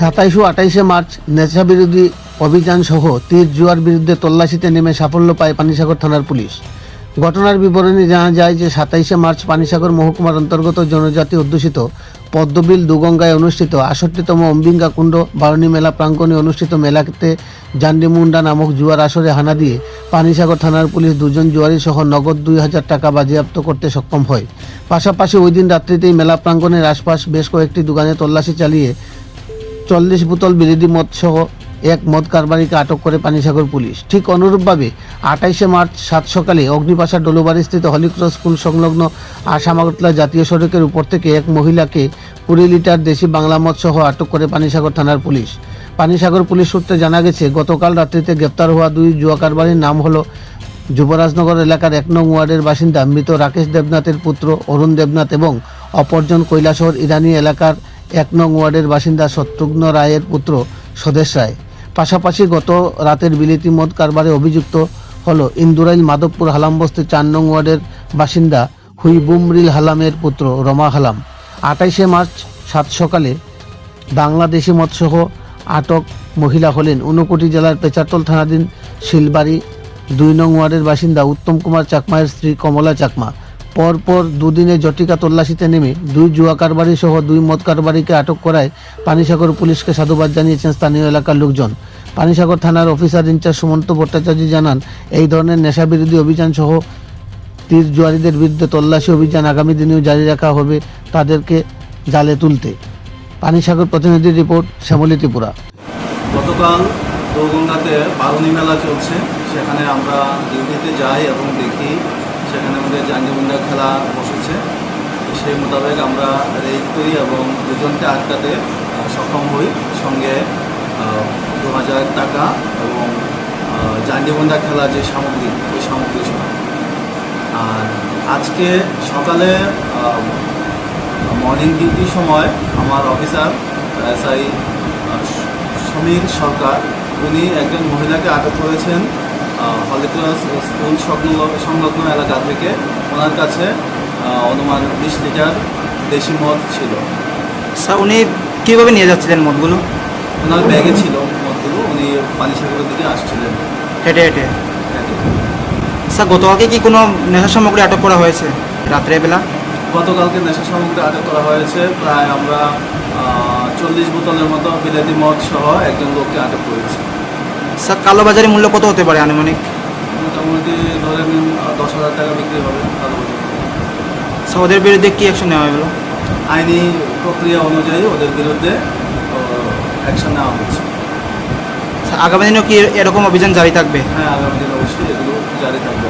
সাতাইশ ও আঠাইশে মার্চ নেশা বিরোধী অভিযান সহ তীর জুয়ার বিরুদ্ধে তল্লাশিতে নেমে সাফল্য পায় পানিসাগর থানার পুলিশ। ঘটনার বিবরণে জানা যায় যে সাতাইশে মার্চ পানিসাগর মহকুমার অন্তর্গত জনজাতি অধ্যুষিত পদ্মবিল দুগঙ্গায় অনুষ্ঠিত আষট্টিতম অম্বিঙ্গা কুণ্ড বারণী মেলা প্রাঙ্গণে অনুষ্ঠিত মেলাতে জান্ডিমুন্ডা নামক জুয়ার আসরে হানা দিয়ে পানিসাগর থানার পুলিশ দুজন জুয়ারি সহ নগদ দুই হাজার টাকা বাজেয়াপ্ত করতে সক্ষম হয়। পাশাপাশি ওই দিন রাত্রিতেই মেলা প্রাঙ্গণের আশপাশ বেশ কয়েকটি দোকানে তল্লাশি চালিয়ে চল্লিশ বোতল বিরোধী মদ সহ এক মদ কারবারিকে আটক করে পানিসাগর পুলিশ। ঠিক অনুরূপভাবে আঠাইশে মার্চ সাত সকালে অগ্নিপাশা ডলুবাড়িস্থিত হলিক্রস স্কুল সংলগ্ন আসামাগতলা জাতীয় সড়কের উপর থেকে এক মহিলাকে কুড়ি লিটার দেশি বাংলা মদ সহ আটক করে পানিসাগর থানার পুলিশ। পানিসাগর পুলিশ সূত্রে জানা গেছে, গতকাল রাত্রিতে গ্রেপ্তার হওয়া দুই জুয়া কারবারির নাম হলো যুবরাজনগর এলাকার এক নং ওয়ার্ডের বাসিন্দা মৃত রাকেশ দেবনাথের পুত্র অরুণ দেবনাথ এবং অপরজন কৈলাসহর ইরানি এলাকার এক নং ওয়ার্ডের বাসিন্দা শত্রুঘ্ন রায়ের পুত্র স্বদেশ রায়। পাশাপাশি গত রাতের বিলিতি মদ কারবারে অভিযুক্ত হলো ইন্দুরাইল মাধবপুর হালাম বস্তি চার নং ওয়ার্ডের বাসিন্দা হুইবুমরিল হালামের পুত্র রমা হালাম। আটাইশে মার্চ সাত সকালে বাংলাদেশি মদসহ আটক মহিলা হলেন ঊনকোটি জেলার পেচারতল থানাধীন শিলবাড়ি দুই নং ওয়ার্ডের বাসিন্দা উত্তম কুমার চাকমায়ের স্ত্রী কমলা চাকমা। পরপর দুদিনে জটিকা তল্লাশিতে নেমে দুই জুয়া কারবারি সহ দুই মদ কারবারিকে আটক করায় পানিসাগর পুলিশকে সাধুবাদ জানিয়েছেন স্থানীয় এলাকার লোকজন। পানিসাগর থানার অফিসার ইনচার্জ সুমন্ত ভট্টাচার্য জানান, এই ধরনের নেশা বিরোধী অভিযান সহ তীর জুয়ারিদের বিরুদ্ধে তল্লাশি অভিযান আগামী দিনেও জারি রাখা হবে তাদেরকে জালে তুলতে। পানিসাগর প্রতিনিধি রিপোর্ট, শ্যামলী ত্রিপুরা। গতকাল দৌগঙ্গাতে বারুণী মেলা চলছে। সেখানে আমরা ডিউটিতে যাই এবং দেখি সেখানে আমাদের জাঙ্গিমুন্ডা খেলা বসেছে। সেই মোতাবেক আমরা রেড করি এবং দুজনকে আটকাতে সক্ষম হই। সঙ্গে দু হাজার টাকা এবং জাঙ্গিমুন্ডা খেলা যে সামগ্রী, ওই সামগ্রী আর আজকে সকালে মর্নিং ডিউটির সময় আমার অফিসার এসআই সমীর সরকার, উনি একজন মহিলাকে আটক করেছেন। হলিক্লাস স্কুল সংলগ্ন সংলগ্ন এলাকা থেকে ওনার কাছে অনুমান বিশ লিটার দেশি মদ ছিল। স্যার উনি কীভাবে নিয়ে যাচ্ছিলেন মদগুলো? ওনার ব্যাগে ছিল মদগুলো উনি পানিসাগরের দিকে আসছিলেন। হেঁটে হেঁটে। স্যার গতকালকে কি কোনো নেশা সামগ্রী আটক করা হয়েছে? রাত্রেবেলা? গতকালকে নেশা সামগ্রী আটক করা হয়েছে প্রায় আমরা চল্লিশ বোতলের মতো বিলাতি মদ সহ একজন লোককে আটক করেছি। স্যার কালোবাজারি মূল্য কত হতে পারে আনুমানিক? মোটামুটি ধরেন দশ হাজার টাকা বিক্রি হবে। স্যার ওদের বিরুদ্ধে কী অ্যাকশন নেওয়া হলো? আইনি প্রক্রিয়া অনুযায়ী ওদের বিরুদ্ধে অ্যাকশন নেওয়া হচ্ছে স্যার আগামী দিনেও কি এরকম অভিযান জারি থাকবে? হ্যাঁ আগামী দিন অবশ্যই এগুলো জারি থাকবে।